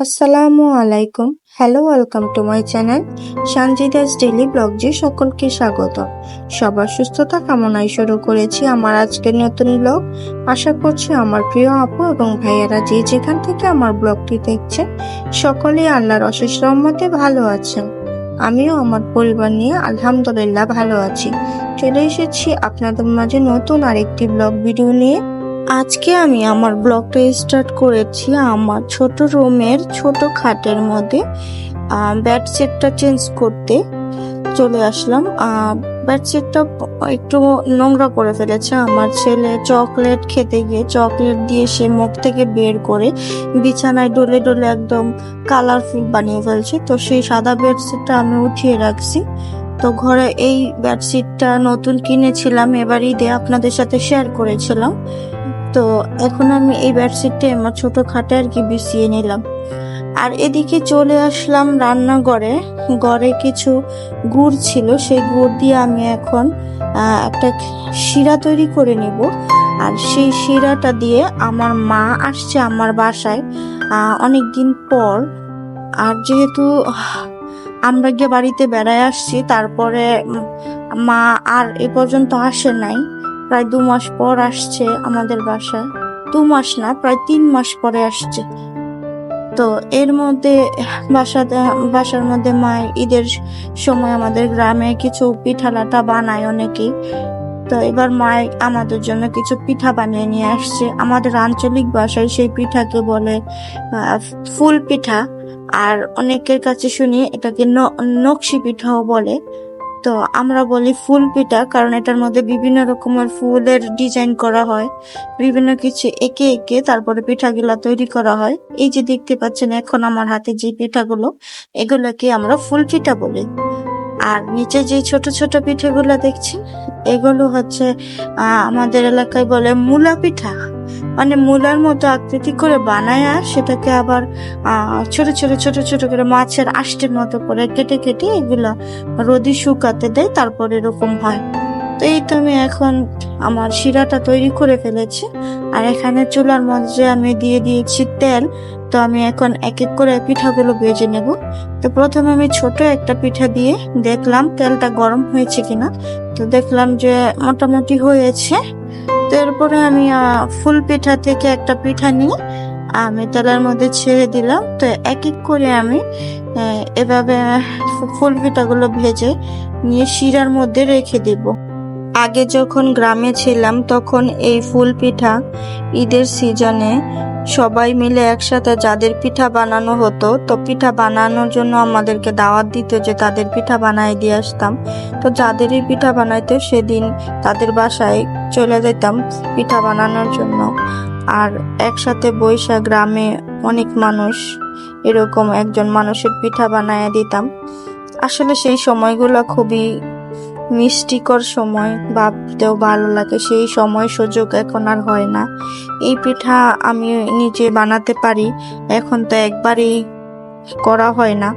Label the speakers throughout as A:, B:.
A: আসসালামু আলাইকুম। Hello welcome to my channel Sanjida's daily blog যে সকলকে স্বাগত। সবার সুস্থতা কামনায় শুরু করেছি আমার আজকের নতুন ব্লগ আশা করছি আমার প্রিয় আপু এবং ভাইয়েরা যে যেখান থেকে আমার ব্লগটি দেখছেন, সকলেই আল্লাহর অশেষ রহমতে ভালো আছেন। আমিও আমার পরিবার নিয়ে আলহামদুলিল্লাহ ভালো আছি। চলে এসেছি আপনাদের মাঝে নতুন আরেকটি ব্লগ ভিডিও নিয়ে। আজকে আমি আমার ব্লগটা স্টার্ট করেছি আমার ছোট রুমের ছোট খাটের মধ্যে বেডশিটটা চেঞ্জ করতে। চলে আসলাম বেডশিটটা একটু নোংরা করে ফেলেছে। আমার ছেলে চকলেট খেতে গিয়ে চকলেট দিয়ে সে মুখ থেকে বের করে বিছানায় ডলে ডলে একদম কালারফুল বানিয়ে ফেলছে। তো সেই সাদা বেডশিটটা আমি উঠিয়ে রাখছি। তো ঘরে এই বেডশিটটা নতুন কিনেছিলাম এবার ঈদে আপনাদের সাথে শেয়ার করেছিলাম। তো এখন আমি এই বেডশিটটা আমার ছোট খাটে আর কি বিছিয়ে নিলাম। আর এদিকে চলে আসলাম রান্নাঘরে। ঘরে কিছু গুড় ছিল, সেই গুড় দিয়ে আমি এখন একটা শিরা তৈরি করে নিব। আর সেই শিরাটা দিয়ে আমার মা আসছে আমার বাসায় অনেক দিন পর। আর যেহেতু আমরা গিয়ে বাড়িতে বেড়ায় আসছি, তারপরে মা আর এ পর্যন্ত আসে নাই। প্রায় দু মাস পর আসছে আমাদের বাসায়। দু মাস না, প্রায় তিন মাস পরে আসছে। তো এর মধ্যে বাসাতে, বাসার মধ্যে মায়ের ঈদের সময় আমাদের গ্রামে কিছু পিঠা লাটা বানায় অনেকেই। তো এবার মায় আমাদের জন্য কিছু পিঠা বানিয়ে নিয়ে আসছে। আমাদের আঞ্চলিক ভাষায় সেই পিঠাকে বলে ফুল পিঠা। আর অনেকের কাছে শুনি এটাকে নকশি পিঠাও বলে। তো আমরা বলি ফুল পিঠা, কারণ এটার মধ্যে বিভিন্ন রকমের ফুলের ডিজাইন করা হয়, বিভিন্ন কিছু এঁকে এঁকে তারপরে পিঠাগুলা তৈরি করা হয়। এই যে দেখতে পাচ্ছেন, এখন আমার হাতে যে পিঠাগুলো, এগুলোকে আমরা ফুল পিঠা বলি। আর নিচে যে ছোট ছোট পিঠেগুলো দেখছি, এগুলো হচ্ছে আমাদের এলাকায় বলে মূলা পিঠা। মানে মূলার মতো আকৃতি করে বানায় সেটাকে আবার ছোট ছোট ছোট ছোট করে মাছের আষ্টের মতো করে কেটে কেটে এগুলা রোদি শুকাতে দেয়, তারপর এরকম হয়। তো এই তো আমি এখন আমার শিরাটা তৈরি করে ফেলেছি, আর এখানে চুলার মধ্যে আমি দিয়ে দিয়েছি তেল। তো আমি এখন এক এক করে পিঠাগুলো ভেজে নেব। তো প্রথমে আমি ছোট একটা পিঠা দিয়ে দেখলাম তেলটা গরম হয়েছে কিনা। তো দেখলাম যে মোটামুটি হয়েছে। তো এরপরে আমি ফুল পিঠা থেকে একটা পিঠা নিয়ে, আমি তেলের মধ্যে ছেড়ে দিলাম। তো এক এক করে আমি এভাবে ফুল পিঠাগুলো ভেজে নিয়ে শিরার মধ্যে রেখে দিব। আগে যখন গ্রামে ছিলাম, তখন এই ফুল পিঠা ঈদের সিজনে সবাই মিলে একসাথে যাদের পিঠা বানানো হতো, তো পিঠা বানানোর জন্য আমাদেরকে দাওয়াত দিত যে তাদের পিঠা বানাই দিয়ে আসতাম। তো যাদেরই পিঠা বানাইতো সেদিন তাদের বাসায় চলে যেতাম পিঠা বানানোর জন্য। আর একসাথে বৈশাখ গ্রামে অনেক মানুষ, এরকম একজন মানুষের পিঠা বানায় দিতাম। আসলে সেই সময়গুলো খুবই মিষ্টিকর সময় ভাবতেও ভালো লাগে, সেই সময় সুযোগ এখন আর হয় না। এই পিঠা আমি নিজে বানাতে পারি, এখন তো একবারই করা হয় না।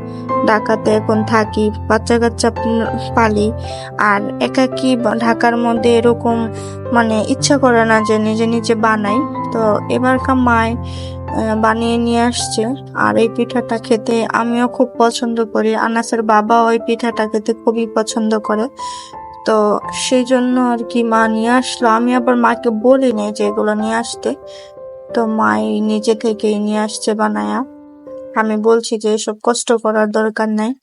A: ঢাকাতে এখন থাকি বাচ্চা কাচ্চা পালি, আর একাকি ঢাকার মধ্যে এরকম মানে ইচ্ছা করে না যে নিজে নিজে বানাই। তো এবারকার মায় বানিয়ে নিয়ে আসছে। আর এই পিঠাটা খেতে আমিও খুব পছন্দ করি। আনাসের বাবা ওই পিঠাটা খেতে খুবই পছন্দ করে। তো সেই জন্য আর কি মা নিয়ে আসলো। আমি আবার মাকে বলিনি যে এগুলো নিয়ে আসতে। তো মাই নিজে থেকেই নিয়ে আসছে বানায়া। আমি বলছি যে এসব কষ্ট করার দরকার নাই।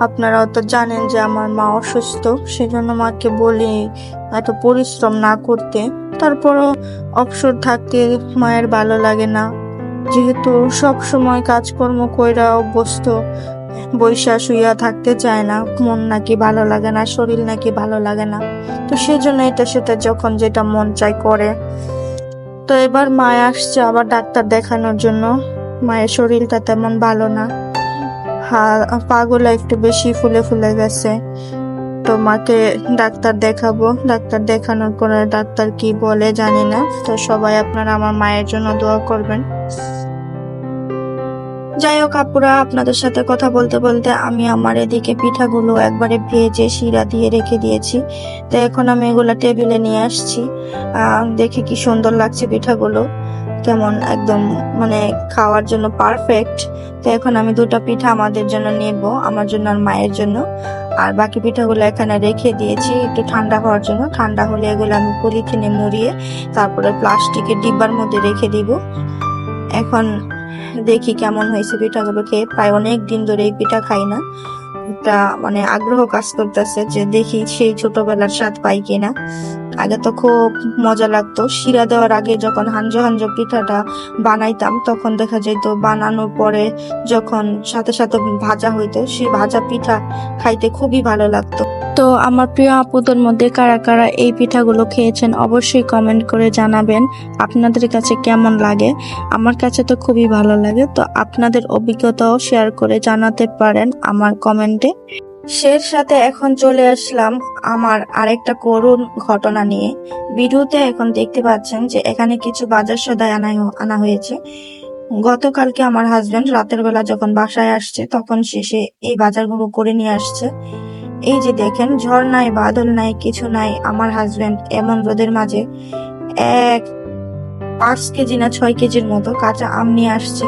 A: আপনারাও তো জানেন যে আমার মা অসুস্থ, সেজন্য মাকে বলি এত পরিশ্রম না করতে। তারপরও অবসর থাকতে মায়ের ভালো লাগে না। যেহেতু সব সময় কাজকর্ম কইরা অভ্যস্ত, বৈশা শুইয়া থাকতে চায় না। মন নাকি ভালো লাগে না, শরীর নাকি ভালো লাগে না। তো সেজন্য এটা সেটা যখন যেটা মন চাই করে। তো এবার মায় আসছে আবার ডাক্তার দেখানোর জন্য। মায়ের শরীরটা তেমন ভালো না। পাগুলা একটু বেশি ফুলে ফুলে গেছে। তো মাকে ডাক্তার দেখাবো। ডাক্তার দেখানোর পরে ডাক্তার কি বলে জানি না। তো সবাই আপনারা আমার মায়ের জন্য দোয়া করবেন। যাই হোক আপুরা, আপনাদের সাথে কথা বলতে বলতে আমি আমার এদিকে পিঠাগুলো একবারে ভেজে শিরা দিয়ে রেখে দিয়েছি। তো এখন আমি এগুলা টেবিলে নিয়ে আসছি। দেখে কি সুন্দর লাগছে পিঠাগুলো। কেমন একদম মানে খাওয়ার জন্য পারফেক্ট তো এখন আমি দুটো পিঠা আমাদের জন্য নেব, আমার জন্য আর মায়ের জন্য। আর বাকি পিঠাগুলো এখানে রেখে দিয়েছি, একটু ঠান্ডা হওয়ার জন্য। ঠান্ডা হলে এগুলো আমি পলিথিনে মুড়িয়ে তারপরে প্লাস্টিকের ডিব্বার মধ্যে রেখে দিব। এখন দেখি কেমন হয়েছে পিঠাগুলো খেয়ে। প্রায় অনেক দিন ধরে এই পিঠা খাই না। একটা মানে আগ্রহ কাজ করতেছে যে দেখি সেই ছোটবেলার স্বাদ পাই কিনা। আগে তো খুব মজা লাগতো। শিরা দেওয়ার আগে যখন হাঞ্জো হাঞ্জো পিঠাটা বানাইতাম, তখন দেখা যেত বানানোর পরে যখন সাথে সাথে ভাজা হইতো, সেই ভাজা পিঠা খাইতে খুবই ভালো লাগতো। তো আমার প্রিয় আপুদের মধ্যে কারা কারা এই পিঠাগুলো খেয়েছেন অবশ্যই কমেন্ট করে জানাবেন। আপনাদের কাছে কেমন লাগে? আমার কাছে তো খুবই ভালো লাগে, তো আপনাদের অভিজ্ঞতাও শেয়ার করে জানাতে পারেন আমার কমেন্টে শের সাথে এখন চলে আসলাম আমার আরেকটা করুণ ঘটনা নিয়ে। ভিডিওতে এখন দেখতে পাচ্ছেন যে এখানে কিছু বাজার সদায় আনা আনা হয়েছে। গতকালকে আমার হাজবেন্ড রাতের বেলা যখন বাসায় আসছে, তখন শেষে এই বাজারগুলো করে নিয়ে আসছে। এই যে দেখেন ঝড় নাই বাদল নাই, কিছু নাই, আমার হাজবেন্ড এমন রোদের মাঝে এক পাঁচ কেজি না ছয় কেজির মতো কাঁচা আম নিয়ে আসছে।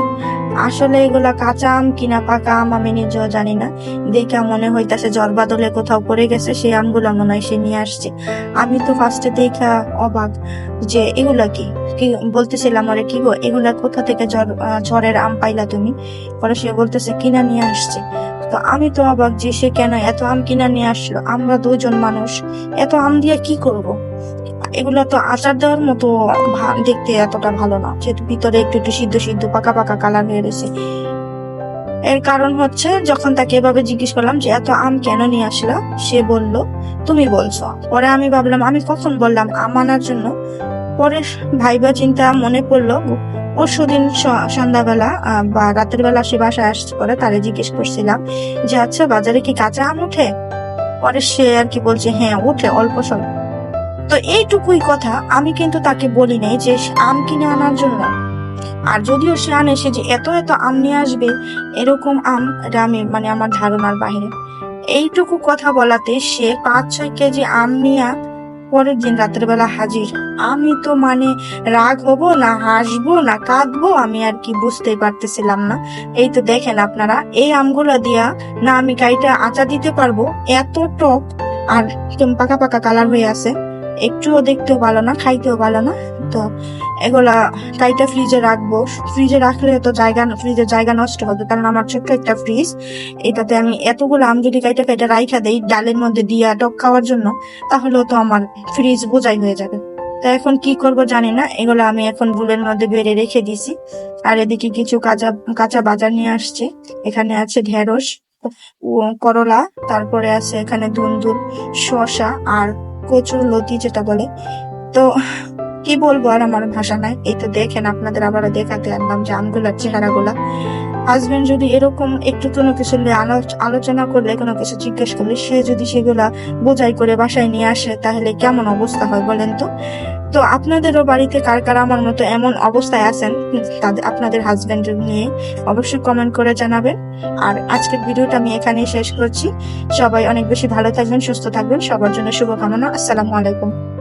A: আসলে এগুলা কাঁচা আম কিনা পাকা আম আমি নিজেও জানি না। দেখে মনে হইতাছে জ্বর বাদলে কোথাও পড়ে গেছে, সেই আমগুলো মনে হয় সে নিয়ে আসছে। আমি তো ফার্স্টে দেখা অবাক যে এগুলা কি? বলতেছিলাম আরে কি গো? এগুলা কোথা থেকে ঝড়ের আম পাইলা তুমি? পরে সে বলতেছে, কিনা নিয়ে আসছে। তো আমি তো অবাক যে সে কেন এত আম কিনা নিয়ে আসলো? আমরা দুজন মানুষ, এত আম দিয়ে কি করব? এগুলো তো আচার দেওয়ার মতো দেখতে এতটা ভালো না। যেহেতু ভিতরে একটু একটু সিদ্ধ সিদ্ধ, পাকা পাকা কালার হয়ে রয়েছে। এর কারণ হচ্ছে যখন তাকে এভাবে জিজ্ঞেস করলাম যে, এত আম কেন নিয়ে আসলা? সে বলল, তুমি বলছো। পরে আমি ভাবলাম, আমি কখন বললাম আম আনার জন্য? পরে ভাইবা চিন্তা মনে পড়ল পরশুদিন সন্ধ্যাবেলা বা রাতের বেলা সে বাসায় আসছে পরে তারে জিজ্ঞেস করছিলাম যে আচ্ছা বাজারে কি কাঁচা আম উঠে পরে সে আর কি বলছে হ্যাঁ উঠে অল্প স্বল্প। তো এইটুকুই কথা। আমি কিন্তু তাকে বলি নাই যে আম কিনে আনার জন্য। আর যদিও সে আনে, সে যে এত এত আম নিয়ে আসবে, এরকম আম আমি মানে আমার ধারণার বাইরে এইটুকু কথা বলাতে সে পাঁচ ছয় কেজি আম নিয়ে পরের দিন বেলা হাজির। আমি তো মানে রাগ হব না হাসবো না কাঁদবো, আমি আর কি বুঝতেই পারতেছিলাম না। এই তো দেখেন আপনারা, এই আমগুলা দিয়া না আমি কাইটা আচা দিতে পারব, এত টক, আর একদম পাকা পাকা কালার হয়ে আছে। একটুও দেখতেও ভালো না, খাইতেও ভালো না। তো এগুলা কাইটা ফ্রিজে রাখব। ফ্রিজে রাখলে তো জায়গা ফ্রিজের জায়গা নষ্ট হবে, কারণ আমার ছোট্ট একটা ফ্রিজ এটাতে আমি এতগুলো আম যদি কাইটা কাইটা রাইখা দেই, ডালের মধ্যে দিয়া টক খাওয়ার জন্য, তাহলেও তো আমার ফ্রিজ বোঝাই হয়ে যাবে। তো এখন কি করব জানি না, এগুলো আমি এখন বুলের মধ্যে বেড়ে রেখে দিছি। আর এদিকে কিছু কাঁচা কাঁচা বাজার নিয়ে আসছে। এখানে আছে ঢেঁড়স করলা, তারপরে আছে এখানে দুন্দুল শসা আর কচুর লতি যেটা বলে। তো কি বলব আর আমার ভাষা নাই। এই তো দেখেন আপনাদের আবারও দেখাতে আনলাম যে আমগুলার চেহারাগুলা। হাজবেন্ড যদি এরকম একটু কোনো কিছু নিয়ে আলো- আলোচনা করলে, কোনো কিছু জিজ্ঞেস করলে, সে যদি সেগুলা বোঝাই করে বাসায় নিয়ে আসে, তাহলে কেমন অবস্থা হয় বলেন তো? তো আপনাদেরও বাড়িতে কার কার আমার মতো এমন অবস্থায় আছেন? তাদের, আপনাদের হাজব্যান্ড নিয়ে অবশ্যই কমেন্ট করে জানাবেন। আর আজকের ভিডিওটা আমি এখানেই শেষ করছি। সবাই অনেক বেশি ভালো থাকবেন, সুস্থ থাকবেন। সবার জন্য শুভকামনা। আসসালামু আলাইকুম।